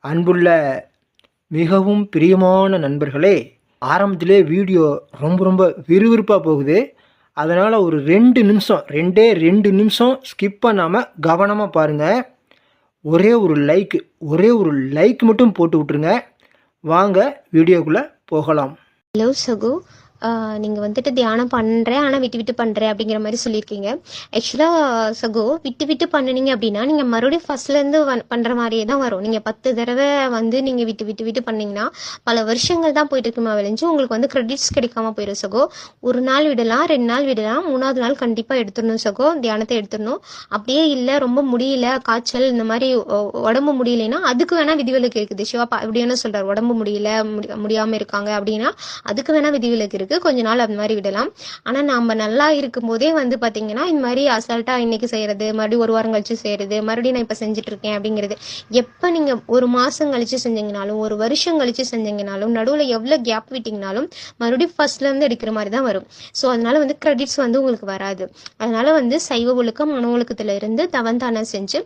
அன்புள்ள மிகவும் பிரியமான நண்பர்களே ஆரம்பத்திலே வீடியோ ரொம்ப ரொம்ப விறுவிறுப்பாக போகுது. அதனால் ஒரு ரெண்டு நிமிஷம் ரெண்டே ரெண்டு நிமிஷம் ஸ்கிப் பண்ணாமல் கவனமாக பாருங்கள் ஒரே ஒரு லைக் ஒரே ஒரு லைக் மட்டும் போட்டு விட்ருங்க வாங்க வீடியோக்குள்ளே போகலாம். ஹலோ சகோ. நீங்கள் வந்துட்டு தியானம் பண்ணுறேன் ஆனால் விட்டு விட்டு பண்ணுறேன் அப்படிங்கிற மாதிரி சொல்லியிருக்கீங்க. ஆக்சுவலாக சகோ விட்டு விட்டு பண்ணுனீங்க அப்படின்னா நீங்கள் மறுபடியும் ஃபஸ்ட்லேருந்து பண்ணுற மாதிரியே தான் வரும். நீங்கள் பத்து தடவை வந்து நீங்கள் விட்டு விட்டு விட்டு பண்ணீங்கன்னா பல வருஷங்கள் தான் போயிட்டு இருக்குமா விளைஞ்சு உங்களுக்கு வந்து கிரெடிட்ஸ் கிடைக்காம போயிடும் சகோ. ஒரு நாள் விடலாம் ரெண்டு நாள் விடலாம் மூணாவது நாள் கண்டிப்பாக எடுத்துடணும் சகோ தியானத்தை எடுத்துடணும். அப்படியே இல்லை ரொம்ப முடியல காய்ச்சல் இந்த மாதிரி உடம்பு முடியலைன்னா அதுக்கு வேணா விதிவிலக்கு இருக்குது. சிவா இப்படி என்ன சொல்கிறார் உடம்பு முடியல முடியாமல் இருக்காங்க அப்படின்னா அதுக்கு வேணா விதிவிலக்கு இருக்குது. இருக்கு. கொஞ்ச நாள் அந்த மாதிரி விடலாம். ஆனா நாம நல்லா இருக்கும் போதே வந்து பாத்தீங்கன்னா இந்த மாதிரி அசால்ட்டா இன்னைக்கு செய்யறது மறுபடியும் ஒரு வாரம் கழிச்சு செய்யறது மறுபடியும் நான் இப்ப செஞ்சுட்டு இருக்கேன் அப்படிங்கிறது. எப்ப நீங்க ஒரு மாசம் கழிச்சு செஞ்சீங்கனாலும் ஒரு வருஷம் கழிச்சு செஞ்சீங்கனாலும் நடுவுல எவ்வளவு கேப் விட்டீங்கனாலும் மறுபடியும் ஃபர்ஸ்ட்ல இருந்து எடுக்கிற மாதிரி தான் வரும். ஸோ அதனால வந்து கிரெடிட்ஸ் வந்து உங்களுக்கு வராது. அதனால வந்து சைவ ஒழுக்கம் மன ஒழுக்கத்துல இருந்து தவந்தானம் செஞ்சு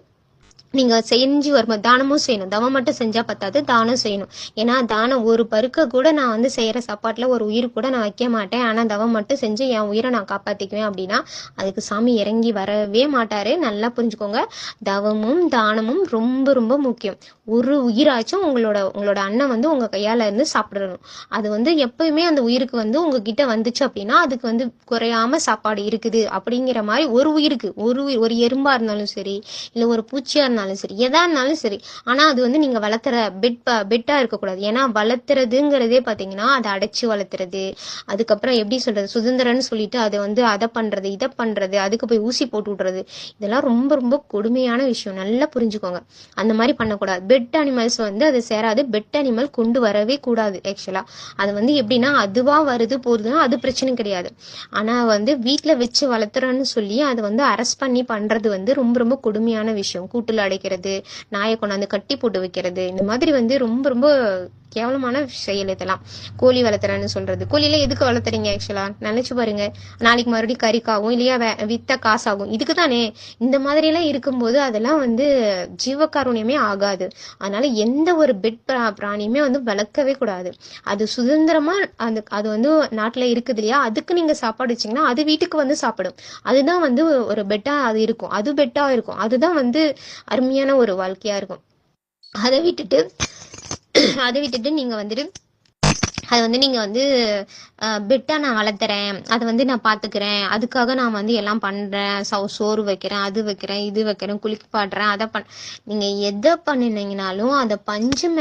நீங்க செஞ்சு வரும்போது தானமும் செய்யணும். தவம் மட்டும் செஞ்சா பத்தாது தானம் செய்யணும். ஏன்னா தானம் ஒரு பருக்க கூட நான் வந்து செய்யற சாப்பாட்டுல ஒரு உயிர் கூட நான் வைக்க மாட்டேன். ஆனா தவம் மட்டும் செஞ்சு என் உயிரை நான் காப்பாத்திக்குவேன் அப்படின்னா அதுக்கு சாமி இறங்கி வரவே மாட்டாரு. நல்லா புரிஞ்சுக்கோங்க. தவமும் தானமும் ரொம்ப ரொம்ப முக்கியம். ஒரு உயிராச்சும் உங்களோட உங்களோட அண்ணன் வந்து உங்க கையால இருந்து சாப்பிடணும். அது வந்து எப்பயுமே அந்த உயிருக்கு வந்து உங்ககிட்ட வந்துச்சு அப்படின்னா அதுக்கு வந்து குறையாம சாப்பாடு இருக்குது அப்படிங்கிற மாதிரி ஒரு உயிருக்கு ஒரு உயிர் ஒரு எறும்பா இருந்தாலும் சரி இல்லை ஒரு பூச்சியா இருந்தாலும் சரி எதா இருந்தாலும் சரி. ஆனா அது வந்து நீங்க வளர்த்துற பெட் பெட்டா இருக்கக்கூடாது. ஏன்னா வளர்த்துறதுங்கிறதே பாத்தீங்கன்னா அதை அடைச்சு வளர்த்துறது அதுக்கப்புறம் எப்படி சொல்றது சுதந்திரம்னு சொல்லிட்டு அதை வந்து அதை பண்றது இதை பண்றது அதுக்கு போய் ஊசி போட்டு விடுறது இதெல்லாம் ரொம்ப ரொம்ப கொடுமையான விஷயம். நல்லா புரிஞ்சுக்கோங்க. அந்த மாதிரி பண்ணக்கூடாது. பெட் அனிமல்ஸ் வந்து அது சேராது. பெட் அனிமல் கொண்டு வரவே கூடாது ஆக்சுவலா அது வந்து எப்படின்னா அதுவாக வருது போகுதுன்னா அது பிரச்சனை கிடையாது. ஆனா வந்து வீட்டில் வச்சு வளர்த்துறோன்னு சொல்லி அதை வந்து அரெஸ்ட் பண்ணி பண்றது வந்து ரொம்ப ரொம்ப கொடுமையான விஷயம். கூட்டில் அடைக்கிறது நாயை கொண்டாந்து கட்டி போட்டு வைக்கிறது இந்த மாதிரி வந்து ரொம்ப ரொம்ப கேவலமான செயல் இதெல்லாம். கோழி வளர்த்துறேன்னு சொல்றது. கோழியில எதுக்கு வளர்த்துறீங்க ஆக்சுவலா நினைச்சு பாருங்க. நாளைக்கு மறுபடியும் கறிக்காகும் இல்லையா வே- வித்த காசாகும். இதுக்கு தானே இந்த மாதிரி எல்லாம் இருக்கும்போது அதெல்லாம் வந்து ஜீவகாருண்யமே ஆகாது. அதனால எந்த ஒரு பெட் பிராணியுமே வந்து வளர்க்கவே கூடாது. அது சுதந்திரமா அந்த அது வந்து நாட்டுல இருக்குது இல்லையா? அதுக்கு நீங்க சாப்பாடு வச்சீங்கன்னா அது வீட்டுக்கு வந்து சாப்பிடும். அதுதான் வந்து ஒரு பெட்டா அது இருக்கும். அது பெட்டா இருக்கும். அதுதான் வந்து அருமையான ஒரு வாழ்க்கையா இருக்கும். அதை விட்டுட்டு அதை விட்டுட்டு நீங்க வந்துட்டு அது வந்து நீங்க வந்து பெட்டா நான் வளர்த்துறேன். அதை வந்து நான் பாத்துக்கிறேன். அதுக்காக நான் வந்து எல்லாம் பண்றேன். சோ- சோறு வைக்கிறேன் அது வைக்கிறேன் இது வைக்கிறேன் குளிப்பாடுறேன் அதை பண் நீங்க எதை பண்ணினீங்கனாலும் அதை பஞ்சு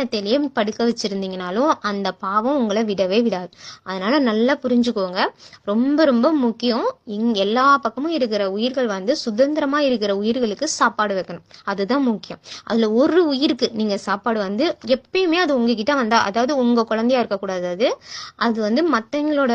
படுக்க வச்சிருந்தீங்கனாலும் அந்த பாவம் உங்களை விடவே விடாது. அதனால நல்லா புரிஞ்சுக்கோங்க. ரொம்ப ரொம்ப முக்கியம். இங் எல்லா பக்கமும் இருக்கிற உயிர்கள் வந்து சுதந்திரமா இருக்கிற உயிர்களுக்கு சாப்பாடு வைக்கணும். அதுதான் முக்கியம். அதுல ஒரு உயிருக்கு நீங்க சாப்பாடு வந்து எப்பயுமே அது உங்ககிட்ட வந்தா அதாவது உங்க குழந்தையா இருக்கக்கூடாது. அது அது வந்து மத்தவங்களோட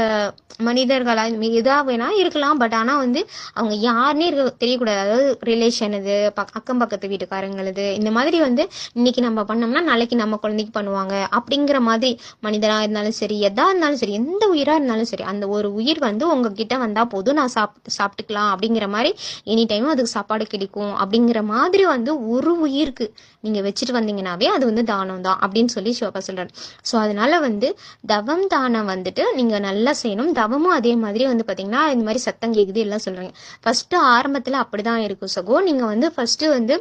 மனிதர்களா இதாக வேணா இருக்கலாம். பட் ஆனால் வந்து அவங்க யாருன்னே இருக்க தெரியக்கூடாது. அதாவது ரிலேஷன் இது பக்- அக்கம் பக்கத்து வீட்டுக்காரங்களது இந்த மாதிரி வந்து இன்னைக்கு நம்ம பண்ணோம்னா நாளைக்கு நம்ம குழந்தைக்கு பண்ணுவாங்க. அப்படிங்கிற மாதிரி மனிதராக இருந்தாலும் சரி எதா இருந்தாலும் சரி எந்த உயிராக இருந்தாலும் சரி அந்த ஒரு உயிர் வந்து உங்ககிட்ட வந்தால் போதும். நான் சாப் சாப்பிட்டுக்கலாம் அப்படிங்கிற மாதிரி எனி டைமும் அதுக்கு சாப்பாடு கிடைக்கும். அப்படிங்கிற மாதிரி வந்து ஒரு உயிருக்கு நீங்க வச்சுட்டு வந்தீங்கன்னாவே அது வந்து தானம் தான் அப்படின்னு சொல்லி சிவப்பா சொல்கிறார் ஸோ அதனால வந்து தவம் தானம் வந்துட்டு நீங்க நல்லா செய்யணும். தவமும் அதே மாதிரி வந்து பாத்தீங்கன்னா இந்த மாதிரி சத்தம் கேக்குது எல்லாம் சொல்றாங்க. ஃபர்ஸ்ட் ஆரம்பத்துல அப்படிதான் இருக்கும் சகோ. நீங்க வந்து ஃபஸ்ட்டு வந்து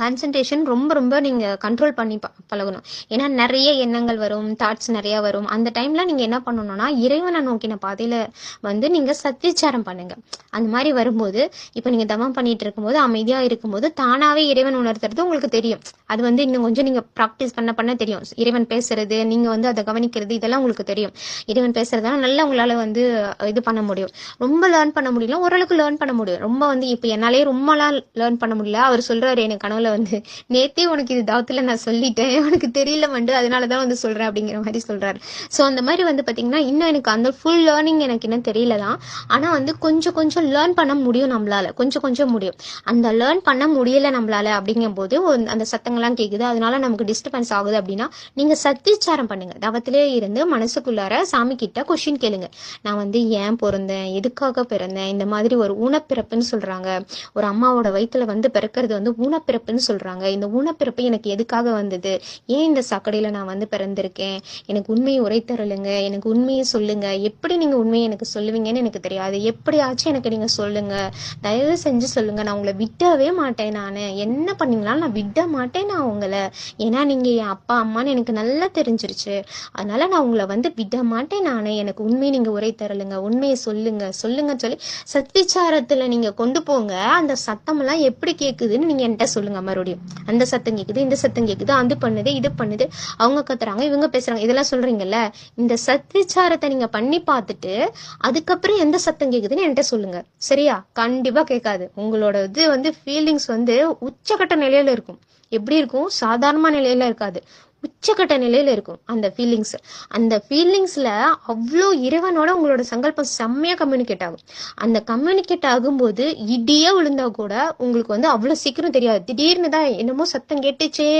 கான்சன்ட்ரேஷன் ரொம்ப ரொம்ப நீங்க கண்ட்ரோல் பண்ணி ப- பழகணும். ஏன்னா நிறைய எண்ணங்கள் வரும் தாட்ஸ் நிறைய வரும். அந்த டைம்ல நீங்க என்ன பண்ணணும்னா இறைவனை நோக்கின பாதையில வந்து நீங்க சத்விச்சாரம் பண்ணுங்க. அந்த மாதிரி வரும்போது இப்போ நீங்க தவம் பண்ணிட்டு இருக்கும்போது அமைதியா இருக்கும்போது தானாகவே இறைவன் உணர்த்துறது உங்களுக்கு தெரியும். அது வந்து இன்னும் கொஞ்சம் நீங்க ப்ராக்டிஸ் பண்ண பண்ண தெரியும். இறைவன் பேசுறது நீங்க வந்து அதை கவனிக்கிறது இதெல்லாம் உங்களுக்கு தெரியும். இறைவன் பேசுறதுனால நல்லா உங்களால வந்து இது பண்ண முடியும். ரொம்ப லேர்ன் பண்ண முடியல ஓரளவுக்கு லேர்ன் பண்ண முடியும். ரொம்ப வந்து இப்போ என்னாலே ரொம்பலாம் லேர்ன் பண்ண முடியல. அவர் சொல்கிறாரு எனக்கு என் கனவுல வந்து நேத்தே உனக்கு இது தாவத்துல நான் சொல்லிட்டேன். உனக்கு தெரியல மண்டு அதனால தான் வந்து சொல்றேன் அப்படிங்கிற மாதிரி சொல்றாரு. ஸோ அந்த மாதிரி வந்து பாத்தீங்கன்னா இன்னும் எனக்கு அந்த ஃபுல் லேர்னிங் எனக்கு இன்னும் தெரியல தான் ஆனா வந்து கொஞ்சம் கொஞ்சம் லேர்ன் பண்ண முடியும் நம்மளால. கொஞ்சம் கொஞ்சம் முடியும். அந்த லேர்ன் பண்ண முடியல நம்மளால அப்படிங்கும்போது போது அந்த சத்தங்கள்லாம் கேக்குது. அதனால நமக்கு டிஸ்டர்பன்ஸ் ஆகுது அப்படின்னா நீங்க சத்திச்சாரம் பண்ணுங்க. தவத்திலே இருந்து மனசுக்குள்ளார சாமி கிட்ட கொஷின் கேளுங்க. நான் வந்து ஏன் பிறந்தேன்? எதுக்காக பிறந்தேன்? இந்த மாதிரி ஒரு ஊனப்பிறப்புன்னு சொல்றாங்க. ஒரு அம்மாவோட வயிற்றுல வந்து பிறக்கிறது வந்து ஊனப்பிறப்புன்னு சொல்கிறாங்க இந்த ஊனப்பிறப்பு எனக்கு எதுக்காக வந்தது? ஏன் இந்த சக்கடையில் நான் வந்து பிறந்திருக்கேன்? எனக்கு உண்மையை உரைத்தருளுங்க எனக்கு உண்மையை சொல்லுங்கள் எப்படி நீங்கள் உண்மையை எனக்கு சொல்லுவீங்கன்னு எனக்கு தெரியாது. எப்படியாச்சும் எனக்கு நீங்கள் சொல்லுங்கள் தயவு செஞ்சு சொல்லுங்கள் நான் உங்களை விடவே மாட்டேன் நான். என்ன பண்ணீங்களாலும் நான் விட மாட்டேன் நான் உங்களை. ஏன்னா நீங்கள் என் அப்பா அம்மான்னு எனக்கு நல்லா தெரிஞ்சிருச்சு. அதனால் நான் உங்களை வந்து விட மாட்டேன் நான். எனக்கு உண்மையை நீங்கள் உரை தரலுங்க. உண்மையை சொல்லுங்க. சொல்லுங்கன்னு சொல்லி சத்விச்சாரத்தில் நீங்கள் கொண்டு போங்க. அந்த சத்தமெல்லாம் எப்படி கேட்குதுன்னு நீங்கள் என்கிட்ட சொல்லுங்க மறுபடியும். அந்த சத்தம் கேக்குது இந்த சத்தம் கேக்குது அது பண்ணுது இது பண்ணுது. அவங்க கத்துறாங்க இவங்க பேசுறாங்க இதெல்லாம் சொல்றீங்கல்ல? இந்த சத்விச்சாரத்தை நீங்க பண்ணி பார்த்துட்டு அதுக்கப்புறம் எந்த சத்தம் கேக்குதுன்னு என்கிட்ட சொல்லுங்க. சரியா? கண்டிப்பா கேட்காது. உங்களோட இது வந்து ஃபீலிங்ஸ் வந்து உச்சகட்ட நிலையில இருக்கும். எப்படி இருக்கும்? சாதாரண நிலையில இருக்காது. உச்சக்கட்ட நிலையில இருக்கும் அந்த ஃபீலிங்ஸ் அந்த ஃபீலிங்ஸ்ல அவ்வளோ இறைவனோட உங்களோட சங்கல்பம் செம்மையா கம்யூனிகேட் ஆகும். அந்த கம்யூனிகேட் ஆகும்போது இடியே விழுந்தா கூட உங்களுக்கு வந்து அவ்வளோ சீக்கிரம் தெரியாது. திடீர்னு தான் என்னமோ சத்தம் கேட்டுச்சே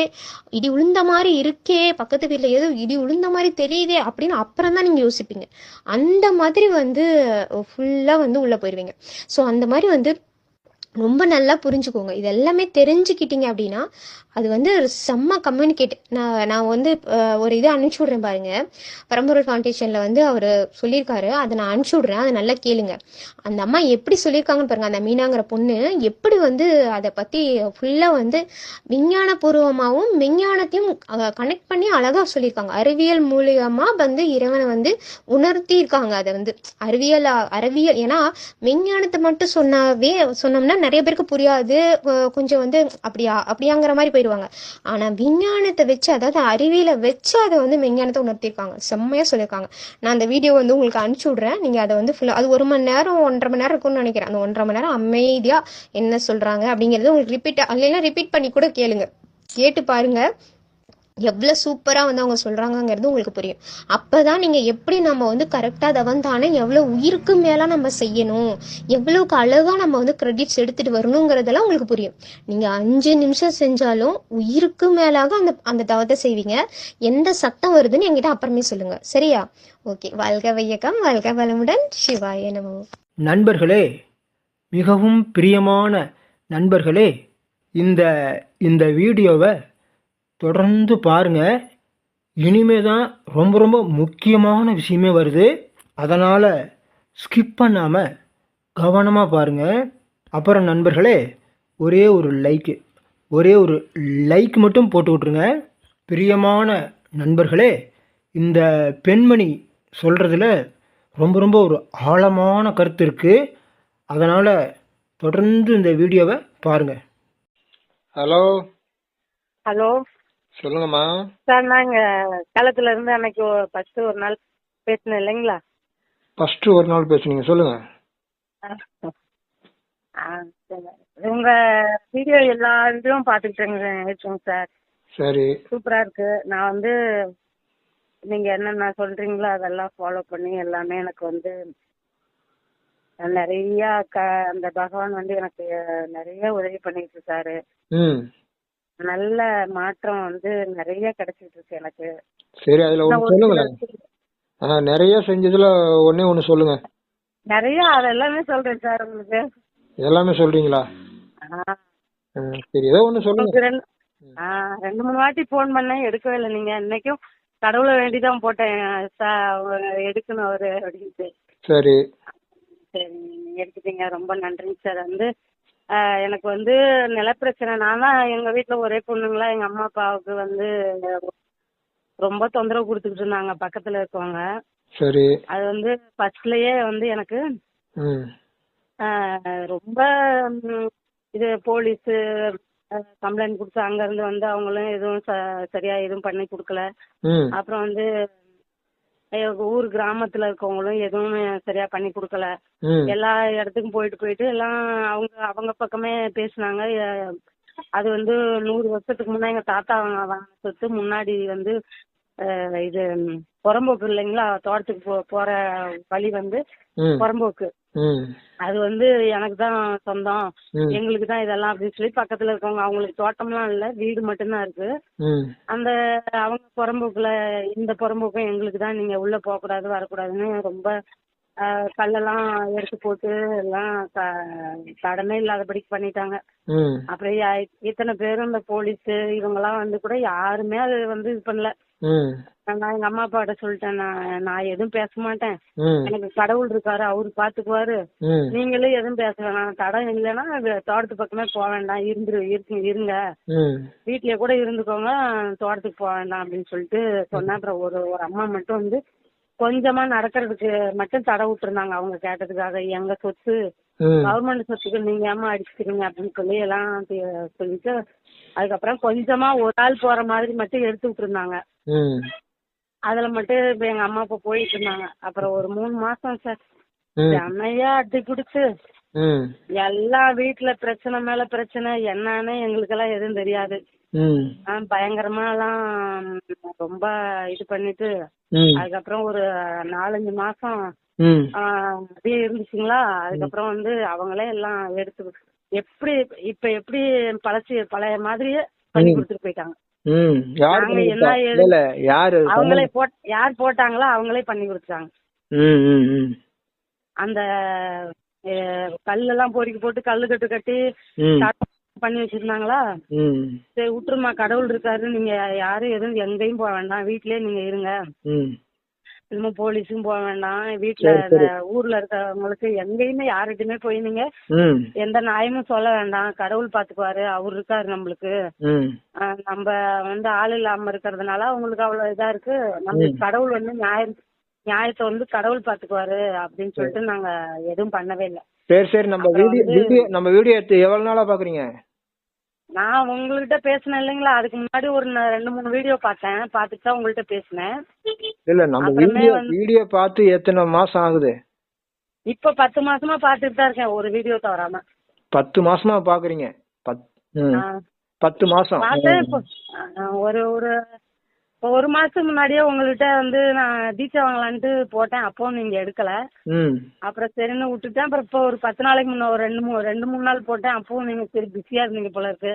இடி விழுந்த மாதிரி இருக்கே பக்கத்து வீட்டில் ஏதோ இடி விழுந்த மாதிரி தெரியுதே அப்படின்னு அப்புறம் தான் நீங்கள் யோசிப்பீங்க. அந்த மாதிரி வந்து ஃபுல்லாக வந்து உள்ளே போயிடுவீங்க ஸோ அந்த மாதிரி வந்து ரொம்ப நல்லா புரிஞ்சுக்கோங்க. இது எல்லாமே தெரிஞ்சுக்கிட்டீங்க அப்படின்னா அது வந்து செம்ம கம்யூனிகேட் நான் நான் வந்து ஒரு இதை அனுப்பிச்சி விட்றேன் பாருங்க. பரம்பொருள் ஃபவுண்டேஷனில் வந்து அவர் சொல்லியிருக்காரு. அதை நான் அனுப்பிச்சி விட்றேன். அதை நல்லா கேளுங்க. அந்த அம்மா எப்படி சொல்லியிருக்காங்கன்னு பாருங்க. அந்த மீனாங்கிற பொண்ணு எப்படி வந்து அதை பற்றி ஃபுல்லாக வந்து விஞ்ஞானபூர்வமாகவும் விஞ்ஞானத்தையும் கனெக்ட் பண்ணி அழகாக சொல்லியிருக்காங்க. அறிவியல் மூலியமாக வந்து இறைவனை வந்து உணர்த்தி இருக்காங்க அதை வந்து அறிவியல் அறிவியல் ஏன்னா விஞ்ஞானத்தை மட்டும் சொன்னாவே சொன்னோம்னா நிறைய பேருக்கு புரியாது. கொஞ்சம் வந்து அப்படியா அப்படியாங்கிற மாதிரி உணர்த்திடுவாங்க ஆனா விஞ்ஞானத்தை வச்சு அதாவது அறிவியல வச்சு அதை வந்து விஞ்ஞானத்தை உணர்த்திருக்காங்க. செம்மையா சொல்லியிருக்காங்க நான் அந்த வீடியோ வந்து உங்களுக்கு அனுப்பிச்சு விடுறேன். நீங்க அதை வந்து ஃபுல்லா அது ஒரு மணி நேரம் ஒன்றரை மணி நேரம் இருக்கும்னு நினைக்கிறேன். அந்த ஒன்றரை மணி நேரம் அமைதியா என்ன சொல்றாங்க அப்படிங்கறது உங்களுக்கு ரிப்பீட் இல்லைன்னா ரிப்பீட் பண்ணி கூட கேளுங்க. கேட்டு பாருங்க. எவ்வளோ சூப்பராக வந்து அவங்க சொல்கிறாங்கங்கிறது உங்களுக்கு புரியும். அப்போ தான் நீங்கள் எப்படி நம்ம வந்து கரெக்டாக தவந்தானே எவ்வளோ உயிருக்கு மேலே நம்ம செய்யணும் எவ்வளோக்கு அழகாக நம்ம வந்து க்ரெடிட்ஸ் எடுத்துகிட்டு வரணுங்கிறதெல்லாம் உங்களுக்கு புரியும். நீங்கள் அஞ்சு நிமிஷம் செஞ்சாலும் உயிருக்கு மேலாக அந்த அந்த தவத்தை செய்வீங்க. எந்த சத்தம் வருதுன்னு என்கிட்ட அப்புறமே சொல்லுங்கள் சரியா? ஓகே. வாழ்க வையகம் வாழ்க வளமுடன். சிவாய நமோ. நண்பர்களே மிகவும் பிரியமான நண்பர்களே இந்த இந்த வீடியோவை தொடர்ந்து பாருங்க. இனிமே தான் ரொம்ப ரொம்ப முக்கியமான விஷயமே வருது. அதனால் ஸ்கிப் பண்ணாமல் கவனமாக பாருங்கள் அப்புறம் நண்பர்களே ஒரே ஒரு லைக்கு ஒரே ஒரு லைக் மட்டும் போட்டு விட்ருங்க பிரியமான நண்பர்களே இந்த பெண்மணி சொல்கிறதுல ரொம்ப ரொம்ப ஒரு ஆழமான கருத்து இருக்குது அதனால் தொடர்ந்து இந்த வீடியோவை பாருங்கள் ஹலோ ஹலோ சொல்லுங்கம்மா. சார் நாங்க களத்துல இருந்து அன்னைக்கு ஃபர்ஸ்ட் ஒரு நாள் பேசினேன் இல்லைங்களா? ஃபஸ்ட்டு ஒரு நாள் பேசுனீங்க சரி. உங்க வீடியோ எல்லா இதுவும் பாத்துக்கிட்டு இருக்கோங்க சார். சரி. சூப்பரா இருக்கு. நான் வந்து நீங்க என்னென்ன சொல்றீங்களோ அதெல்லாம் ஃபாலோ பண்ணி எல்லாமே எனக்கு வந்து நிறைய அந்த பகவான் வந்து எனக்கு நிறைய உதவி பண்ணிட்டு இருக்காரு. ம். நல்ல மாற்றம் வந்து நிறைய கிடைச்சிட்டு இருக்கு எனக்கு. சரி அதில் ஒரு சொல்லுங்களேன் நிறைய செஞ்சதில் ஒன்றே ஒன்று சொல்லுங்கள் நிறைய அதெல்லாமே சொல்றேன் சார் உங்களுக்கு. எல்லாமே சொல்கிறீங்களா ஆ. சரி ஏதோ சொல்லுங்கள் உங்களுக்கு ரெண்டு மூணு வாட்டி ஃபோன் பண்ணேன் எடுக்கவே இல்லை நீங்க. இன்னைக்கும் கடவுளை வேண்டி தான் போட்டேன் சார் எடுக்கணும் அவரு அப்படின்ட்டு. சரி. சரி நீங்க எடுத்துட்டீங்க. ரொம்ப நன்றிங்க சார். வந்து எனக்கு வந்து நிலப்பிரச்சனை. நான் தான் எங்க வீட்ல ஒரே பொண்ணுங்களா. எங்க அம்மா அப்பாவுக்கு வந்து ரொம்ப தொந்தரவு கொடுத்துக்கிட்டு இருந்தாங்க. பக்கத்துல இருக்கவங்க. சரி. அது வந்து ஃபர்ஸ்ட்லயே வந்து எனக்கு ம். ஆ, ரொம்ப ம், இது போலீஸ் கம்ப்ளைண்ட் கொடுத்து அங்க இருந்து வந்து அவங்களும் எதுவும் ச- சரியா எதுவும் பண்ணி கொடுக்கல. ம். அப்புறம் வந்து ஊர் கிராமத்துல இருக்கவங்களும் எதுவும் சரியா பண்ணி கொடுக்கல. எல்லா இடத்துக்கும் போயிட்டு போயிட்டு எல்லாம் அவங்க அவங்க பக்கமே பேசுனாங்க. அது வந்து நூறு வருஷத்துக்கு முன்னாடி எங்க தாத்தா வாங்க- வாங்கின சொத்து. முன்னாடி வந்து இது புறம்போக்கு இல்லைங்களா? தோட்டத்துக்கு போ போற வழி வந்து புறம்போக்கு. அது வந்து எனக்கு தான் சொந்தம். எங்களுக்கு தான் இதெல்லாம் அப்படின்னு சொல்லி பக்கத்துல இருக்கவங்க அவங்களுக்கு தோட்டம்லாம் இல்ல வீடு மட்டும்தான் இருக்கு. அந்த அவங்க புறம்போக்குல இந்த புறம்போக்கும் எங்களுக்கு தான் நீங்க உள்ள போக கூடாது வரக்கூடாதுன்னு ரொம்ப கல்லெல்லாம் எடுத்து போட்டு எல்லாம் கடனே இல்லாதபடிக்கு பண்ணிட்டாங்க. அப்புறம் இத்தனை பேரும் இந்த போலீஸ் இவங்கெல்லாம் வந்து கூட யாருமே அது வந்து இது பண்ணல. நான் எங்க அம்மா அப்பாட்ட சொல்லிட்டேன் நான் நான் எதுவும் பேச மாட்டேன். எனக்கு கடவுள் இருக்காரு அவரு பாத்துக்குவாரு. நீங்களும் எதுவும் பேச வேணாம். தடம் இல்லைன்னா தோட்டத்து பக்கமே போக வேண்டாம். இருந்துரு இருக்கு இருங்க. வீட்லயே கூட இருந்துக்கோங்க தோட்டத்துக்கு போக வேண்டாம் அப்படின்னு சொல்லிட்டு சொன்னேன். அப்புறம் ஒரு ஒரு அம்மா மட்டும் வந்து கொஞ்சமா நடக்கிறதுக்கு மட்டும் தடை விட்டுருந்தாங்க அவங்க கேட்டதுக்காக. எங்க சொத்து கவர்மெண்ட் சொத்துக்கு நீங்க ஏமா அடிச்சுக்கிறீங்க அப்படின்னு சொல்லி எல்லாம் சொல்லிட்டு அதுக்கப்புறம் கொஞ்சமா ஒரு ஆள் போற மாதிரி மட்டும் எடுத்து விட்டுருந்தாங்க. அதுல மட்டும் இப்ப எங்க அம்மா அப்பா போயிட்டு இருந்தாங்க. அப்புறம் ஒரு மூணு மாசம் சார். செம்மையா அடி பிடிச்சு. எல்லா வீட்டுல பிரச்சனை மேல பிரச்சனை. என்னன்னு எங்களுக்கெல்லாம் எதுவும் தெரியாது. பயங்கரமா எல்லாம் ரொம்ப இது பண்ணிட்டு அதுக்கப்புறம் ஒரு நாலஞ்சு மாசம் அப்படியே இருந்துச்சுங்களா? அதுக்கப்புறம் வந்து அவங்களே எல்லாம் எடுத்து எப்படி இப்ப எப்படி பழச்சு பழைய மாதிரியே பண்ணி கொடுத்துட்டு போயிட்டாங்க. அவங்களே போட் யார் போட்டாங்களோ அவங்களே பண்ணி கொடுத்தாங்க. அந்த கல்லெல்லாம் பொறுக்கி போட்டு கல்லு கட்டு கட்டி பண்ணி வச்சிருந்தாங்களா? சரி விட்டுருமா கடவுள் இருக்காரு நீங்க யாரும் எதுவும் எங்கேயும் போக வேண்டாம். வீட்லயே நீங்க இருங்க. ம். இன்னும் போலீஸும் போக வேண்டாம். வீட்டுல ஊர்ல இருக்கிறவங்களுக்கு எங்கேயுமே யார்கிட்டயுமே போய் நீங்க எந்த நியாயமும் சொல்ல வேண்டாம். கடவுள் பாத்துக்குவாரு. அவர் இருக்காரு நம்மளுக்கு. நம்ம வந்து ஆள் இல்லாம இருக்கிறதுனால அவங்களுக்கு அவ்வளவு இதா இருக்கு. நம்மளுக்கு கடவுள் வந்து நியாயம் நியாயத்தை வந்து கடவுள் பாத்துக்குவாரு அப்படின்னு சொல்லிட்டு நாங்க எதுவும் பண்ணவே இல்லை. சரி சரி. நம்ம வீடியோ நம்ம வீடியோ எடுத்து எவ்வளவு நாளா பாக்குறீங்க? நான் உங்ககிட்ட பேசினேன் இல்லைங்களா? அதுக்கு முன்னாடி ஒரு ரெண்டு மூணு வீடியோ பார்த்தேன். பார்த்துட்டு தான் உங்கள்கிட்ட பேசினேன். இல்ல நம்ம வீடியோ வீடியோ பார்த்து எத்தனை மாசம் ஆகுது? இப்ப பத்து மாசமா பார்த்துட்டு தான் இருக்கேன் ஒரு வீடியோ தவறாம. பத்து மாசமா பாக்குறீங்க. பத்து மாசம். ஒரு ஒரு ஒரு மாசத்துக்கு முன்னாடியே உங்கள்கிட்ட வந்து நான் டீச்சர் வாங்கலான்ட்டு போட்டேன். அப்போ நீங்க எடுக்கல. அப்புறம் சரின்னு விட்டுட்டேன். அப்புறம் இப்போ ஒரு பத்து நாளைக்கு முன்ன ஒரு ரெண்டு மூணு ரெண்டு மூணு நாள் போட்டேன். அப்பவும் நீங்க சரி பிஸியா இருந்தீங்க போல இருக்கு.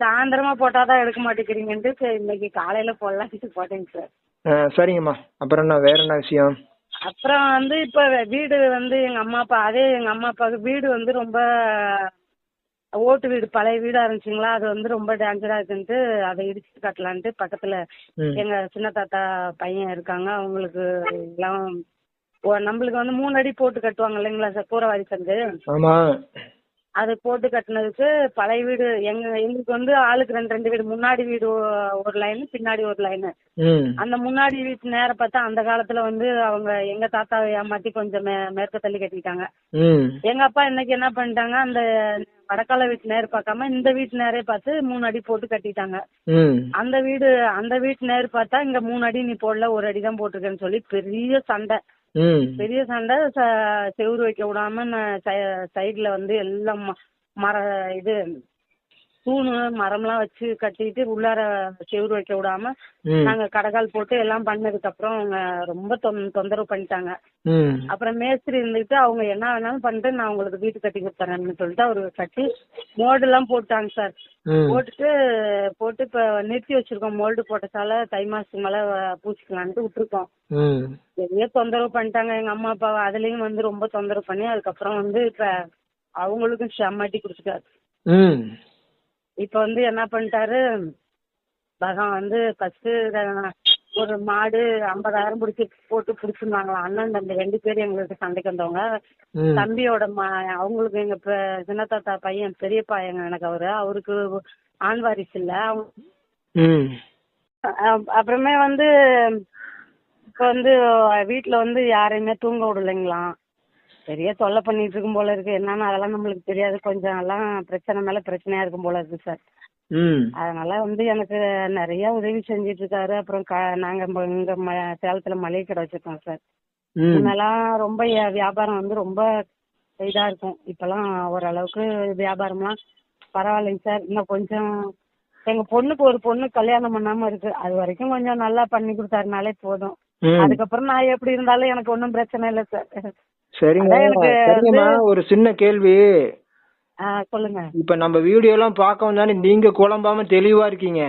சாயந்தரமா போட்டாதான் எடுக்க மாட்டேங்கிறீங்கன்ட்டு சரி இன்னைக்கு காலையில போடலான்ட்டு போட்டேங்க சார். சரிங்கம்மா. அப்புறம் என்ன வேற என்ன விஷயம்? அப்புறம் வந்து இப்ப வீடு வந்து எங்க அம்மா அப்பா அதே எங்க அம்மா அப்பாவுக்கு வீடு வந்து ரொம்ப ஓட்டு வீடு பழைய வீடா இருந்துச்சுங்களா? அது வந்து ரொம்ப டேஞ்சரா இருக்குன்ட்டு அதை இடிச்சு கட்டலான்ட்டு பக்கத்துல எங்க சின்ன தாத்தா பையன் இருக்காங்க. அவங்களுக்கு எல்லாம் நம்மளுக்கு வந்து மூணு அடி போட்டு கட்டுவாங்க இல்லைங்களா சார்? கூரவாரி சந்து அது போட்டு கட்டினதுக்கு பழைய வீடு எங்க எங்களுக்கு வந்து ஆளுக்கு ரெண்டு ரெண்டு வீடு. முன்னாடி வீடு ஒரு லைன் பின்னாடி ஒரு லைன் அந்த முன்னாடி வீட்டு நேர பார்த்தா அந்த காலத்துல வந்து அவங்க எங்க தாத்தாவை ஏமாத்தி கொஞ்சம் மேற்க தள்ளி கட்டிட்டாங்க எங்க அப்பா இன்னைக்கு என்ன பண்ணிட்டாங்க அந்த வடக்கால வீட்டு நேர் பார்க்காம இந்த வீட்டு நேரே பார்த்து மூணு அடி போட்டு கட்டிட்டாங்க. அந்த வீடு அந்த வீட்டு நேர் பார்த்தா இங்க மூணு அடி நீ போடல ஒரு அடி தான் போட்டிருக்கேன்னு சொல்லி பெரிய சண்டை. பெரிய சண்டை செவுறு செவுரு வைக்க விடாம சை- சைடுல வந்து எல்லாம் ம- மர இது தூணு மரம்லாம் வச்சு கட்டிட்டு உள்ளார செவுரு வைக்க விடாம நாங்க கடகால் போட்டு எல்லாம் பண்ணதுக்கு அப்புறம் அவங்க ரொம்ப தொந்- தொந்தரவு பண்ணிட்டாங்க. அப்புறம் மேஸ்திரி இருந்துட்டு அவங்க என்ன வேணாலும் பண்ணிட்டு நான் உங்களுக்கு வீட்டு கட்டி கொடுத்துறேன்னு சொல்லிட்டு அவரு கட்டி மோல்டு எல்லாம் போட்டாங்க சார். போட்டுட்டு போட்டு இப்ப நிறுத்தி வச்சிருக்கோம். மோல்டு போட்டதால தை மாசத்துக்கு மேல அஹ், பூசிக்கலான்ட்டு விட்டுருக்கோம். பெரிய தொந்தரவு பண்ணிட்டாங்க. எங்க அம்மா அப்பா அதுலயும் வந்து ரொம்ப தொந்தரவு பண்ணி அதுக்கப்புறம் வந்து இப்ப அவங்களுக்கும் செம்மாட்டி கொடுத்துட்டாரு ம். இப்ப வந்து என்ன பண்ணிட்டாரு? பகவான் வந்து ஃபர்ஸ்ட் ஒரு மாடு ஐம்பதாயிரம் பிடிச்சி போட்டு பிடிச்சிருந்தாங்களாம். அண்ணன் தம்பி ரெண்டு பேரும் எங்களுக்கு சண்டைக்கு வந்தவங்க. தம்பியோட ம அவங்களுக்கு எங்க சின்ன தாத்தா பையன் பெரியப்பா எங்க எனக்கு அவரு. அவருக்கு ஆண் வாரிசு இல்ல. அப்புறமே வந்து இப்ப வந்து வீட்டுல வந்து யாரையுமே தூங்க விடலைங்களாம். பெரிய தொல்லை பண்ணிட்டு இருக்கும் போல இருக்கு. என்னன்னு அதெல்லாம் நம்மளுக்கு தெரியாது. கொஞ்சம் எல்லாம் பிரச்சனை மேல பிரச்சனையா இருக்கும் போல இருக்கு சார். அதனால வந்து எனக்கு நிறைய உதவி செஞ்சிட்டு இருக்காரு அப்புறம் நாங்க இங்க சேலத்துல மளிகை கடை வச்சிருக்கோம் சார். முன்னெல்லாம் ரொம்ப வியா- வியாபாரம் வந்து ரொம்ப இதா இருக்கும். இப்பெல்லாம் ஓரளவுக்கு வியாபாரம்லாம் பரவாயில்லைங்க சார். இன்னும் கொஞ்சம் எங்க பொண்ணுக்கு ஒரு பொண்ணு கல்யாணம் பண்ணாம இருக்கு. அது வரைக்கும் கொஞ்சம் நல்லா பண்ணி கொடுத்தாருனாலே போதும். அதுக்கப்புறம் நான் எப்படி இருந்தாலும் எனக்கு ஒன்றும் பிரச்சனை இல்லை சார். சரிங்க. சரிங்கம்மா. ஒரு சின்ன கேள்வி. சொல்லுங்க. இப்ப நம்ம வீடியோ எல்லாம் பார்க்கவும் தானே நீங்க குழம்பாம தெளிவா இருக்கீங்க.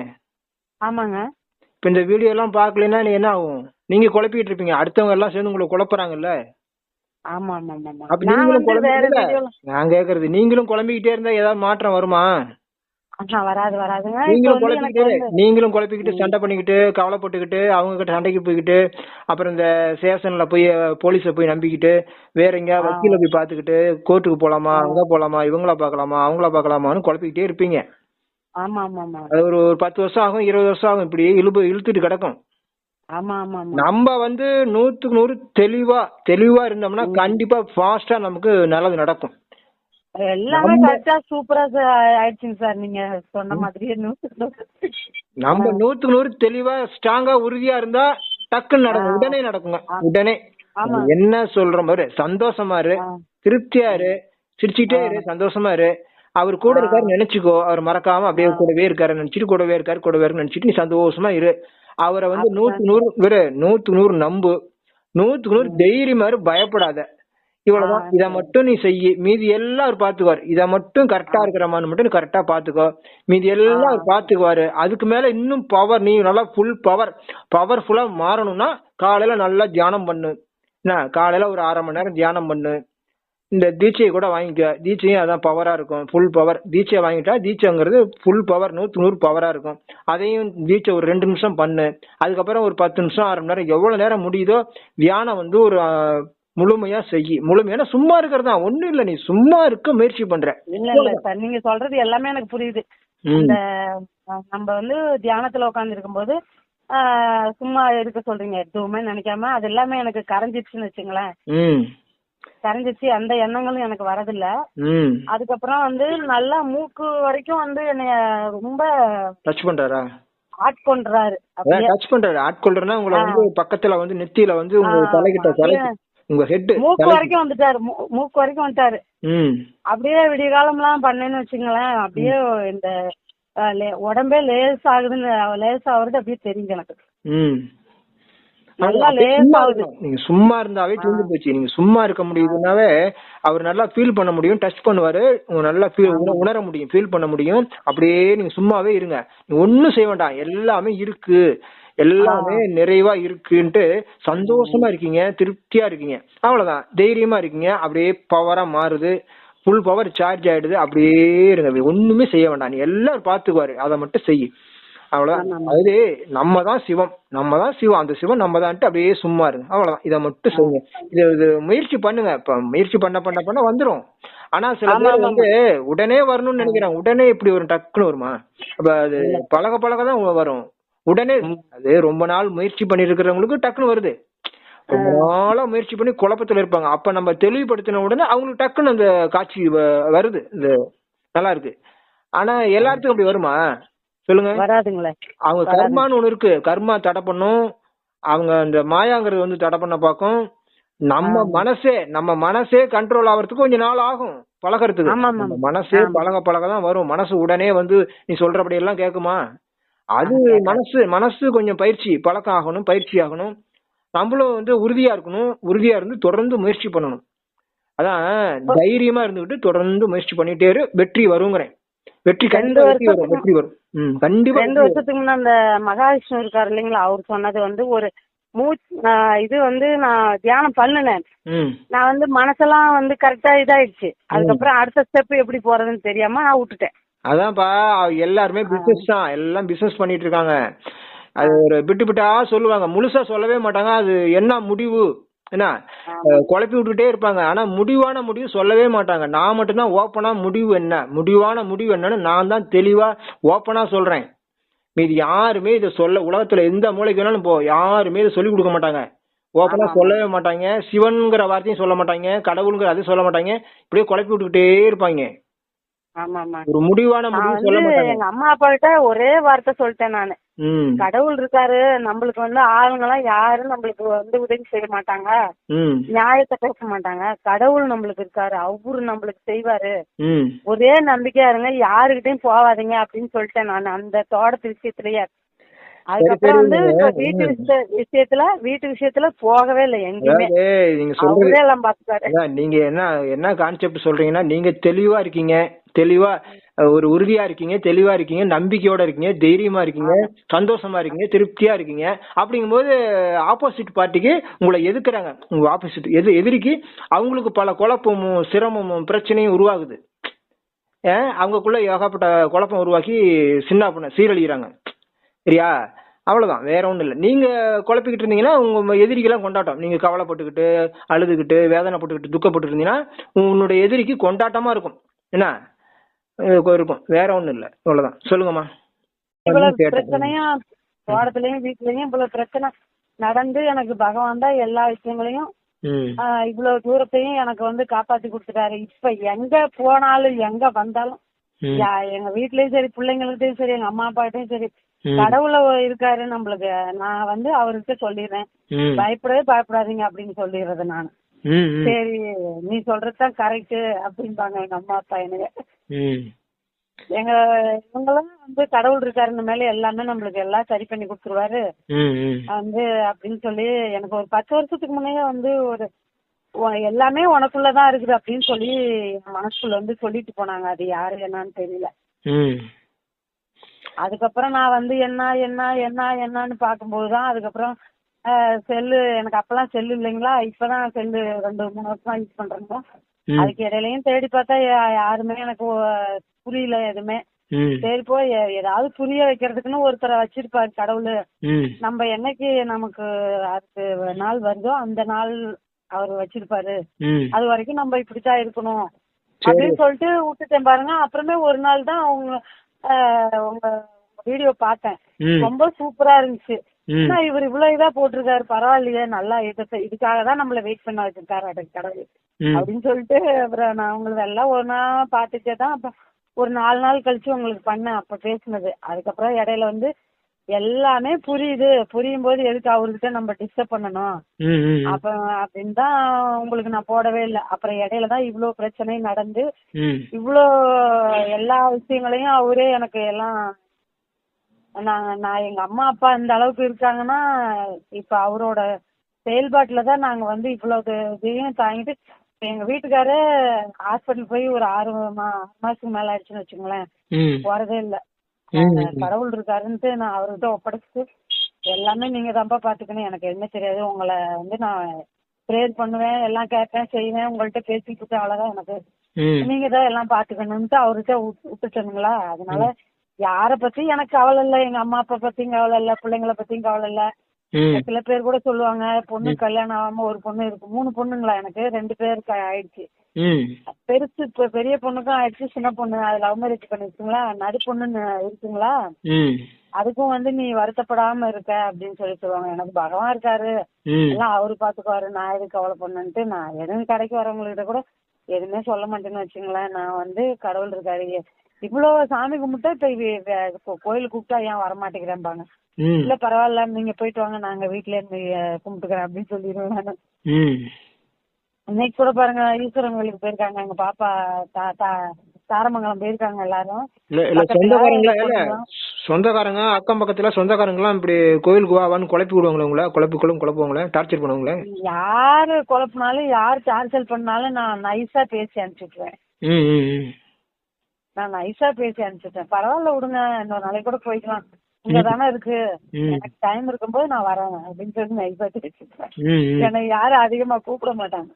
ஆமாங்க. இப்ப இந்த வீடியோ எல்லாம் பார்க்கலைன்னா நீ என்ன ஆகும்? நீங்க குழப்பிட்டு இருப்பீங்க. அடுத்தவங்க எல்லாம் சேர்ந்து உங்களை குழப்புறாங்கல்ல? ஆமா நீங்களும் வீடியோல நான் கேக்குறது நீங்களும் குழம்பிக்கிட்டே இருந்தா ஏதாவது மாற்றம் வருமா? வராது வராதுங்க. நீங்களும் குழப்பிக்கிட்டு நீங்களும் குழப்பிக்கிட்டு சண்டை பண்ணிக்கிட்டு கவலைப்பட்டுக்கிட்டு அவங்க கிட்ட சண்டைக்கு போய்கிட்டு அப்புறம் இந்த ஸ்டேஷன்ல போய் போலீஸ போய் நம்பிக்கிட்டு வேற எங்கேயா. வக்கீல போய் பாத்துக்கிட்டு கோர்ட்டுக்கு போலாமா அங்க போலாமா இவங்கள பார்க்கலாமா அவங்கள பார்க்கலாமான்னு குழப்பிக்கிட்டே இருப்பீங்க. ஆமா ஆமா ஆமா அது ஒரு ஒரு பத்து வருஷம் ஆகும் இருபது வருஷம் ஆகும் இப்படி இழுப்பு இழுத்துட்டு கிடக்கும். ஆமா ஆமா ஆமா நம்ம வந்து நூத்துக்கு நூறு தெளிவா தெளிவா இருந்தோம்னா கண்டிப்பா ஃபாஸ்டா நமக்கு நல்லது நடக்கும். எல்லாமே கரெக்டா சூப்பரா ஆயிடுச்சுங்க சார் நீங்க சொன்ன மாதிரியே. நம்ம நூத்துக்கு நூறு தெளிவா ஸ்ட்ராங்கா உறுதியா இருந்தா டக்குன்னு நடக்கும். உடனே நடக்குங்க. உடனே. என்ன சொல்ற மாதிரி சந்தோஷமா இரு. திருப்தியா இரு. சிரிச்சுட்டே இரு. சந்தோஷமா இரு. அவர் கூட இருக்காரு நினைச்சுக்கோ. அவர் மறக்காம அப்படியே கூடவே இருக்காரு நினைச்சிட்டு கூடவே இருக்காரு கூடவே இருக்கு நினைச்சிட்டு நீ சந்தோஷமா இரு. அவரை வந்து நூத்துக்கு நூறு நூத்துக்கு நூறு நம்பு. நூத்துக்கு நூறு தைரியமா இரு. பயப்படாத. இவ்வளவுதான். இத மட்டும் நீ செய்யி. மீதி எல்லாம் அவர் பாத்துக்குவார். இத மட்டும் கரெக்டா இருக்கிறமான்னு மட்டும் நீ கரெக்டா பாத்துக்கோ. மீதி எல்லாம் அவர் பாத்துக்குவாரு. அதுக்கு மேல இன்னும் பவர் நீ நல்லா ஃபுல் பவர் பவர்ஃபுல்லா மாறணும்னா காலையில நல்லா தியானம் பண்ணு. என்ன? காலையில ஒரு அரை மணி நேரம் தியானம் பண்ணு. இந்த தீட்சையை கூட வாங்கிக்க. தீட்சையும் அதான் பவரா இருக்கும். ஃபுல் பவர் தீட்சையை வாங்கிட்டா தீட்சைங்கிறது ஃபுல் பவர் நூத்து நூறு பவரா இருக்கும். அதையும் தீட்சை ஒரு ரெண்டு நிமிஷம் பண்ணு. அதுக்கப்புறம் ஒரு பத்து நிமிஷம் அரை மணி நேரம் எவ்வளவு நேரம் முடியுதோ தியானம் வந்து ஒரு முழுமையா செய் முழுமையான சும்மா இருக்கிறது? தான் ஒண்ணும் இல்ல நீ சும்மா இருக்க முயற்சி பண்ற. இல்ல இல்ல சார் நீங்க சொல்றது எல்லாமே எனக்கு புரியுது. இந்த நம்ம வந்து தியானத்துல உட்கார்ந்து இருக்கும்போது சும்மா இருக்க சொல்றீங்க. எதுவுமே நினைக்காம அது எல்லாமே எனக்கு கரைஞ்சிருச்சுன்னு வச்சுங்களேன். கரைஞ்சிச்சு அந்த எண்ணங்களும் எனக்கு வரதில்ல. அதுக்கப்புறம் வந்து நல்லா மூக்கு வரைக்கும் வந்து என்னைய ரொம்ப டச் பண்றாரா? அப்படியே. டச் பண்றாரு. ஆட்கொள்றனா உங்களை வந்து பக்கத்துல வந்து நெத்தியில வந்து உங்க தலைகிட்ட தலைக்கு உங்க ஹெட் மூக்கு வரைக்கும் வந்துட்டாரு. மூக்கு வரைக்கும் வந்துட்டாரு. அப்படியே விடிய காலம்லாம் பண்ணேன்னு வச்சுங்களேன் அப்படியே இந்த உடம்பே லேஸ் ஆகுதுன்னு லேஸ் ஆகுறது அப்படியே தெரியுது எனக்கு. நல்லா சும்மா ஆகுது. நீங்க சும்மா இருந்தாவே தீர்ந்து போச்சு. நீங்க சும்மா இருக்க முடியுதுனாவே அவர் நல்லா ஃபீல் பண்ண முடியும் டச் பண்ணுவாரு. உங்க நல்லா உணர முடியும் ஃபீல் பண்ண முடியும். அப்படியே நீங்க சும்மாவே இருங்க. ஒண்ணும் செய்ய வேண்டாம். எல்லாமே இருக்கு. எல்லாமே நிறைவா இருக்குன்ட்டு சந்தோஷமா இருக்கீங்க திருப்தியா இருக்கீங்க. அவ்வளவுதான். தைரியமா இருக்கீங்க. அப்படியே பவரா மாறுது. ஃபுல் பவர் சார்ஜ் ஆயிடுது. அப்படியே இருங்க. அப்படி ஒண்ணுமே செய்ய வேண்டாம். நீ எல்லாரும் பாத்துக்குவாரு அதை மட்டும் செய். அவ்வளவுதான். அது நம்ம தான் சிவம். நம்ம தான் சிவம். அந்த சிவம் நம்ம தான்ட்டு அப்படியே சும்மா இருங்க அவ்வளவுதான். இதை மட்டும் செய்யுங்க. இது இது முயற்சி பண்ணுங்க. இப்ப முயற்சி பண்ண பண்ண பண்ண வந்துரும். ஆனா சில பேர் வந்து உடனே வரணும்னு நினைக்கிறாங்க. உடனே இப்படி வரும் டக்குன்னு வருமா? அப்ப அது பழக பழக தான் வரும். உடனே அது ரொம்ப நாள் முயற்சி பண்ணி இருக்கிறவங்களுக்கு டக்குன்னு வருது. ரொம்ப நாளா முயற்சி பண்ணி குழப்பத்துல இருப்பாங்க. அப்ப நம்ம தெளிவுபடுத்தின உடனே அவங்களுக்கு டக்குன்னு அந்த காட்சி வருது. இந்த நல்லா இருக்கு. ஆனா எல்லாத்துக்கும் அப்படி வருமா? சொல்லுங்க. வராதுங்களே. அவங்க கர்மான்னு ஒண்ணு இருக்கு. கர்மா தடை பண்ணும். அவங்க அந்த மாயாங்கிறது வந்து தடை பண்ண பார்க்கும். நம்ம மனசே நம்ம மனசே கண்ட்ரோல் ஆகிறதுக்கு கொஞ்சம் நாள் ஆகும் பழகறதுக்கு. மனசே பழக பழக தான் வரும். மனசு உடனே வந்து நீ சொல்றபடி எல்லாம் கேக்குமா? அது மனசு மனசு கொஞ்சம் பயிற்சி பழக்கம் ஆகணும் பயிற்சி ஆகணும் நம்மளும் வந்து உறுதியா இருக்கணும் உறுதியா இருந்து தொடர்ந்து முயற்சி பண்ணணும். அதான் தைரியமா இருந்துகிட்டு தொடர்ந்து முயற்சி பண்ணிட்டே இரு வெற்றி வருங்கிறேன். வெற்றி கண்டிப்பா வெற்றி வரும் வெற்றி வரும். ம் கண்டிப்பா ரெண்டு வருஷத்துக்கு முன்ன அந்த மகாவிஷ்ணு இருக்காரு இல்லைங்களா அவர் சொன்னது வந்து ஒரு மூச்சு இது வந்து நான் தியானம் பண்ணுனேன். நான் வந்து மனசெல்லாம் வந்து கரெக்டா இதாயிடுச்சு. அதுக்கப்புறம் அடுத்த ஸ்டெப் எப்படி போறதுன்னு தெரியாம நான் விட்டுட்டேன். அதான்ப்பா எல்லாருமே பிசினஸ் தான். எல்லாம் பிசினஸ் பண்ணிட்டு இருக்காங்க அது ஒரு பிட்டு பிட்டா சொல்லுவாங்க. முழுசா சொல்லவே மாட்டாங்க. அது என்ன முடிவு? என்ன? குழப்பி விட்டுட்டே இருப்பாங்க. ஆனா முடிவான முடிவு சொல்லவே மாட்டாங்க. நான் மட்டும்தான் ஓப்பனா முடிவு என்ன? முடிவான முடிவு என்னன்னு நான் தான் தெளிவா ஓப்பனா சொல்றேன். மீதி யாருமே இதை சொல்ல உலகத்துல எந்த மூலைக்கு வேணாலும் போ யாருமே இதை சொல்லி கொடுக்க மாட்டாங்க. ஓப்பனா சொல்லவே மாட்டாங்க. சிவன்ங்கிற வார்த்தையும் சொல்ல மாட்டாங்க. கடவுளுங்கிற அதையும் சொல்ல மாட்டாங்க. இப்படியே குழப்பி விட்டுக்கிட்டே இருப்பாங்க. ஒரு முடிவான முடிவு சொல்ல மாட்டாங்க. எங்க அம்மா அப்பா கிட்ட ஒரே வார்த்தை சொல்லிட்டேன் நானு. கடவுள் இருக்காரு நம்மளுக்கு வந்து ஆளுங்கெல்லாம் யாரும் நம்மளுக்கு வந்து உதவி செய்ய மாட்டாங்க. நியாயத்தை பேச மாட்டாங்க. கடவுள் நம்மளுக்கு இருக்காரு அவரு நம்மளுக்கு செய்வாரு. ஒரே நம்பிக்கையா இருங்க யாருகிட்டயும் போகாதீங்க அப்படின்னு சொல்லிட்டேன் நான் அந்த தோட்டத்து விஷயத்திலேயே. அதுக்கப்புறம் வந்து வீட்டு விஷய விஷயத்துல வீட்டு விஷயத்துல போகவே இல்லை எங்கேயுமே. நீங்க சொல்றது எல்லாம் பாத்துக்காரு நீங்க என்ன என்ன கான்செப்ட் சொல்றீங்கன்னா நீங்க தெளிவா இருக்கீங்க. தெளிவா ஒரு உறுதியா இருக்கீங்க தெளிவா இருக்கீங்க நம்பிக்கையோட இருக்கீங்க தைரியமா இருக்கீங்க சந்தோஷமா இருக்கீங்க திருப்தியா இருக்கீங்க. அப்படிங்கும்போது ஆப்போசிட் பார்ட்டிக்கு உங்களை எதிர்க்கிறாங்க உங்க ஆப்போசிட் எது எதிரிக்கு அவங்களுக்கு பல குழப்பமும் சிரமமும் பிரச்சனையும் உருவாகுது. அவங்களுக்குள்ள ஏகப்பட்ட குழப்பம் உருவாக்கி சின்ன பண்ண சீரழிகிறாங்க சரியா? அவ்வளவுதான் வேற ஒண்ணும் இல்லை. நீங்க குழப்பிக்கிட்டு இருந்தீங்கன்னா உங்க எதிரிக்கெல்லாம் கொண்டாட்டம். நீங்க கவலைப்பட்டுக்கிட்டு அழுதுகிட்டு வேதனைப்பட்டுக்கிட்டு துக்கப்பட்டு இருந்தீங்கன்னா உன்னுடைய எதிரிக்கு கொண்டாட்டமா இருக்கும். என்ன? இருக்கும். வேற ஒண்ணும் இல்லை. அவ்வளவுதான் சொல்லுங்கம்மா. இவ்வளவு கேட்டேன். பிரச்சனையும் தோட்டத்திலயும் வீட்லயும் இவ்வளவு பிரச்சனை நடந்து எனக்கு பகவான் தான் எல்லா விஷயங்களையும் இவ்வளவு தூரத்தையும் எனக்கு வந்து காப்பாத்தி கொடுத்துட்டாரு. இப்ப எங்க போனாலும் எங்க வந்தாலும் எங்க வீட்லயும் சரி பிள்ளைங்கள்ட்டயும் சரி எங்க அம்மா அப்பாட்டையும் சரி. கடவுள இருக்காரு நம்மளுக்கு. நான் வந்து அவர்கிட்ட சொல்லிடுறேன். பயப்படவே பயப்படாதீங்க அப்படின்னு சொல்லிடுறது நான். சரி நீ சொல்றதுதான் கரெக்ட் அப்படிம்பாங்க எங்க அம்மா அப்பா எனக்கு. எங்க இவங்கெல்லாம் வந்து கடவுள் இருக்காருன்னு மேல எல்லாமே நம்மளுக்கு எல்லாம் சரி பண்ணி கொடுத்துருவாரு. வந்து அப்படின்னு சொல்லி எனக்கு ஒரு பத்து வருஷத்துக்கு முன்னே வந்து ஒரு எல்லாமே உனக்குள்ளதான் இருக்குது அப்படின்னு சொல்லி மனசுக்குள்ள வந்து சொல்லிட்டு போனாங்க அது யாரு என்னன்னு தெரியல. அதுக்கப்புறம் நான் வந்து என்ன என்ன என்ன என்னன்னு பார்க்கும்போது தான் அதுக்கப்புறம் செல்லு எனக்கு அப்பெல்லாம் செல்லு இல்லைங்களா இப்பதான் செல்லு ரெண்டு மூணு வருஷமா யூஸ் பண்றேங்க ம். அதுக்கு இடையிலயும் தேடி பார்த்தா யாருமே எனக்கு புரியல எதுவுமே. சரி போய் ஏதாவது புரிய வைக்கிறதுக்குன்னு ஒருத்தரை வச்சிருப்பாரு கடவுள். நம்ம என்னைக்கு நமக்கு அடுத்த நாள் வருதோ அந்த நாள் அவர் வச்சிருப்பாரு. அது வரைக்கும் நம்ம இப்படித்தான் இருக்கணும். அப்படின்னு சொல்லிட்டு விட்டுட்டேன் பாருங்க அப்புறமே ஒரு நாள் தான் அவங்க உங்க வீடியோ பார்த்தேன். ரொம்ப சூப்பரா இருந்துச்சு இவர் இவ்வளவு இதா போட்டிருக்காரு பரவாயில்லையே நல்லா இதை இதுக்காக தான் நம்மள வெயிட் பண்ண வச்சிருக்காரு அதுக்கு கடவுள். அப்படின்னு சொல்லிட்டு அப்புறம் நான் உங்களுக்கு எல்லாம் ஒரு நாள் பார்த்துட்டே தான் அப்ப ஒரு நாலு நாள் கழிச்சு உங்களுக்கு பண்ணேன் அப்ப பேசுனது அதுக்கப்புறம் இடையில வந்து எல்லாமே புரியுது புரியும் போது எதுக்கு அவர்கிட்ட நம்ம டிஸ்டர்ப் பண்ணணும். அப்ப அப்படின்னு தான் உங்களுக்கு நான் போடவே இல்லை அப்புறம் இடையில தான் இவ்வளோ பிரச்சனை நடந்து. இவ்வளோ எல்லா விஷயங்களையும் அவரே எனக்கு எல்லாம் நான் நான் எங்க அம்மா அப்பா இந்த அளவுக்கு இருக்காங்கன்னா இப்ப அவரோட செயல்பாட்டுல தான் நாங்க வந்து இவ்வளவு இதையும் தாங்கிட்டு எங்க வீட்டுக்காரே ஹாஸ்பிட்டல் போய் ஒரு ஆறு மா மாசத்துக்கு மேல ஆயிடுச்சுன்னு வச்சுங்களேன். போறதே இல்ல. கடவுள் இருக்காருன்ட்டு நான் அவர்கிட்ட ஒப்படைச்சிட்டு எல்லாமே நீங்க தான்ப்பா பாத்துக்கணும். எனக்கு என்ன தெரியாது. உங்களை வந்து நான் ப்ரேயர் பண்ணுவேன் எல்லாம் கேட்பேன் செய்வேன். உங்கள்ட்ட பேசிட்டு இருக்கேன். அவ்வளவுதான் எனக்கு. நீங்க தான் எல்லாம் பாத்துக்கணும்ட்டு அவர்கிட்ட விட்டு- விட்டுட்டேனுங்களா அதனால யார பத்தி எனக்கு கவலை இல்ல. எங்க அம்மா அப்பா பத்தியும் கவலை இல்ல. பிள்ளைங்கள பத்தியும் கவலை இல்ல. சில பேர் கூட சொல்லுவாங்க பொண்ணு கல்யாணம் ஆகாம ஒரு பொண்ணு இருக்கு. மூணு பொண்ணுங்களா எனக்கு? ரெண்டு பேருக்கு ஆயிடுச்சு. பெருசு இப்ப பெரிய பொண்ணுக்கும் ஆயிடுச்சு சின்ன பொண்ணு. அது லவ் மேரேஜ் பண்ணிருக்குங்களா நடு பொண்ணுன்னு இருக்குங்களா. அதுக்கும் வந்து நீ வருத்தப்படாம இருக்க அப்படின்னு சொல்லி சொல்லுவாங்க. எனக்கு பகவான் இருக்காரு. எல்லாம் அவரு பாத்துக்குவாரு. நான் எதுக்கு கவலை பண்ணுன்ட்டு நான் எதுவும் கடைக்கு வரவங்ககிட்ட கூட எதுவுமே சொல்ல மாட்டேன்னு வச்சுங்களேன். நான் வந்து கடவுள் இருக்காரு. இவ்வளவு சாமி கும்பிட்டா இப்ப கோயிலுக்கு கூப்பிட்டா ஏன் வர மாட்டேங்கிறேன்பாங்க ம். இல்ல பரவாயில்ல நீங்க போயிட்டு வாங்க நாங்க வீட்ல இருந்து கும்பிட்டுக்கிறேன் அப்படின்னு சொல்லிடுவேன். இன்னைக்கு கூட பாருங்க ஈஸ்வரன் கோயிலுக்கு போயிருக்காங்க. எங்க பாப்பா தாரமங்கலம் போயிருக்காங்க எல்லாரும். பக்கத்துல? சொந்தக்காரங்க அக்கம் பக்கத்துல சொந்தக்காரங்களாம் இப்படி கோயிலுக்கு வாவான்னு குழப்பி விடுவாங்களா உங்களை? குழப்பி குழம்பு குழப்புவாங்களா? டார்ச்சர் பண்ணுவாங்களே? யாரு குழப்பினாலும் யார் டார்ச்சல் பண்ணாலும் நான் நைஸா பேசி ம். நான் நைஸா பேசி அனுப்பிச்சிட்டேன். பரவாயில்ல விடுங்க இன்னொரு நாளைக்கு கூட போய்க்கலாம். இங்க தானே இருக்கு. எனக்கு டைம் இருக்கும்போது நான் வரேன் அப்படின்னு சொல்லி நைஸா பேசிட்டேன். என்னை யாரும் அதிகமா கூப்பிட மாட்டாங்க.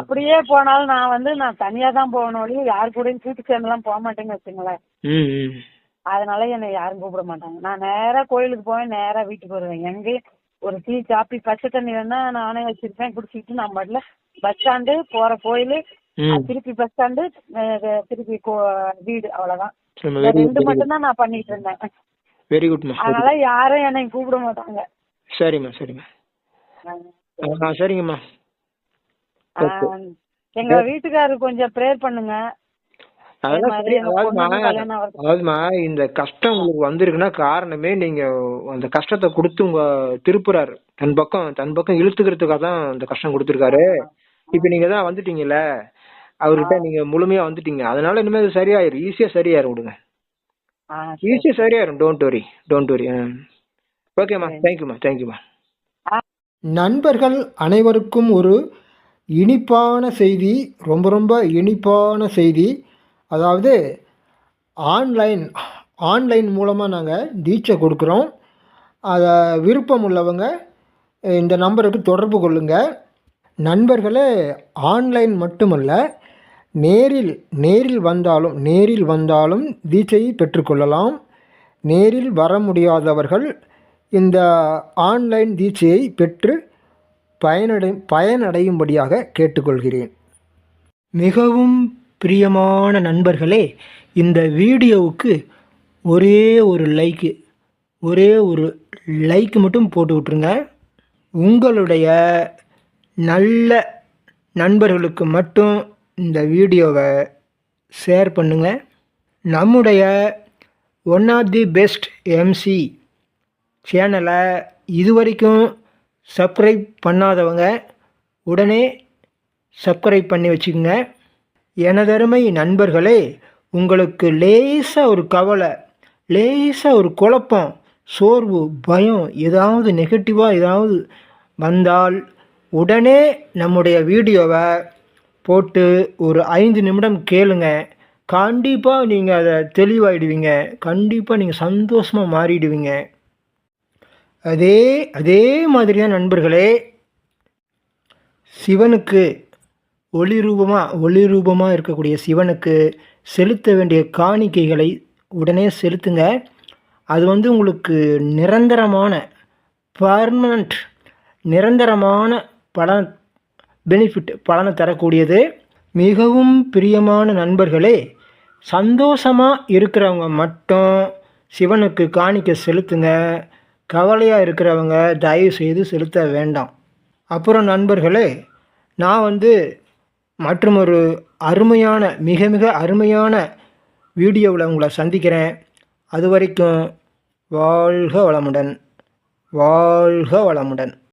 அப்படியே போனாலும் நான் வந்து நான் தனியா தான் போகணும் ஒழிய யார் கூடயும் கூட்டு சேர்ந்துலாம் போக மாட்டேன்னு வச்சுங்களேன் அதனால என்னை யாரும் கூப்பிட மாட்டாங்க. நான் நேரா கோயிலுக்கு போவேன் நேரா வீட்டுக்கு வருவேன். எங்கே ஒரு டீ காப்பி பச்சை தண்ணி வேணா நானே வச்சிருப்பேன். குடிச்சிட்டு நான் பாட்டுல பஸ் ஸ்டாண்டு போற கோயிலு திருப்பி பஸ் ஸ்டாண்டு திருப்பி வீடு அவ்வளவுதான். இந்த ரெண்டு மட்டும் தான் நான் பண்ணிட்டு இருந்தேன். வெரி குட்மா அதனால யாரும் என்னை கூப்பிட மாட்டாங்க. சரிம்மா சரிம்மா. ஆ. சரிங்கம்மா. எங்க வீட்டுக்காரரு கொஞ்சம் ப்ரேயர் பண்ணுங்க. அதாவதுமா இந்த கஷ்டம் உங்களுக்கு வந்திருக்குன்னா காரணமே நீங்க அந்த கஷ்டத்தை கொடுத்து உங்க திருப்புறாரு. தன் பக்கம் தன் பக்கம் இழுத்துக்கிறதுக்காக தான் அந்த கஷ்டம் கொடுத்துருக்காரு. இப்ப நீங்க தான் வந்துட்டீங்கல்ல. அவர்கிட்ட நீங்க முழுமையா வந்துட்டீங்க. அதனால இனிமே அது சரியாயிரும். ஈஸியா சரியாயிரும் விடுங்க. ஈஸியா சரியாயிரும். டோன்ட் வரி டோன்ட் வரி ஓகேம்மா தேங்க்யூம்மா தேங்க்யூம்மா நண்பர்கள் அனைவருக்கும் ஒரு இனிப்பான செய்தி ரொம்ப ரொம்ப இனிப்பான செய்தி. அதாவது ஆன்லைன் ஆன்லைன் மூலமாக நாங்கள் தீட்சை கொடுக்குறோம். அதை விருப்பம் உள்ளவங்க இந்த நம்பருக்கு தொடர்பு கொள்ளுங்கள் நண்பர்களே ஆன்லைன் மட்டுமல்ல நேரில் நேரில் வந்தாலும் நேரில் வந்தாலும் தீட்சையை பெற்றுக்கொள்ளலாம். நேரில் வர முடியாதவர்கள் இந்த ஆன்லைன் தீட்சையை பெற்று பயனடை பயனடையும்படியாக கேட்டுக்கொள்கிறேன். மிகவும் பிரியமான நண்பர்களே இந்த வீடியோவுக்கு ஒரே ஒரு லைக்கு ஒரே ஒரு லைக் மட்டும் போட்டு விட்ருங்க உங்களுடைய நல்ல நண்பர்களுக்கு மட்டும் இந்த வீடியோவை ஷேர் பண்ணுங்கள் நம்முடைய one of the best MC சேனலை இதுவரைக்கும் சப்ஸ்கிரைப் பண்ணாதவங்க உடனே சப்ஸ்கிரைப் பண்ணி வச்சுக்கோங்க. எனதருமை நண்பர்களே உங்களுக்கு லேசாக ஒரு கவலை லேசாக ஒரு குழப்பம் சோர்வு பயம் ஏதாவது நெகட்டிவாக ஏதாவது வந்தால் உடனே நம்முடைய வீடியோவை போட்டு ஒரு ஐந்து நிமிடம் கேளுங்க. கண்டிப்பாக நீங்கள் அதை தெளிவாயிடுவீங்க. கண்டிப்பாக நீங்கள் சந்தோஷமாக மாறிடுவீங்க. அதே அதே மாதிரி தான் நண்பர்களே சிவனுக்கு ஒளி ரூபமாக ஒளி ரூபமாக இருக்கக்கூடிய சிவனுக்கு செலுத்த வேண்டிய காணிக்கைகளை உடனே செலுத்துங்க. அது வந்து உங்களுக்கு நிரந்தரமான பர்மனண்ட் நிரந்தரமான பலன் பெனிஃபிட் பலனை தரக்கூடியது. மிகவும் பிரியமான நண்பர்களே சந்தோஷமாக இருக்கிறவங்க மட்டும் சிவனுக்கு காணிக்க செலுத்துங்க. கவலையாக இருக்கிறவங்க தயவு செய்து செலுத்த வேண்டாம். அப்புறம் நண்பர்களே நான் வந்து மற்றும் ஒரு அருமையான மிக மிக அருமையான வீடியோவில் உங்களை சந்திக்கிறேன். அது வரைக்கும் வாழ்க வளமுடன். வாழ்க வளமுடன்.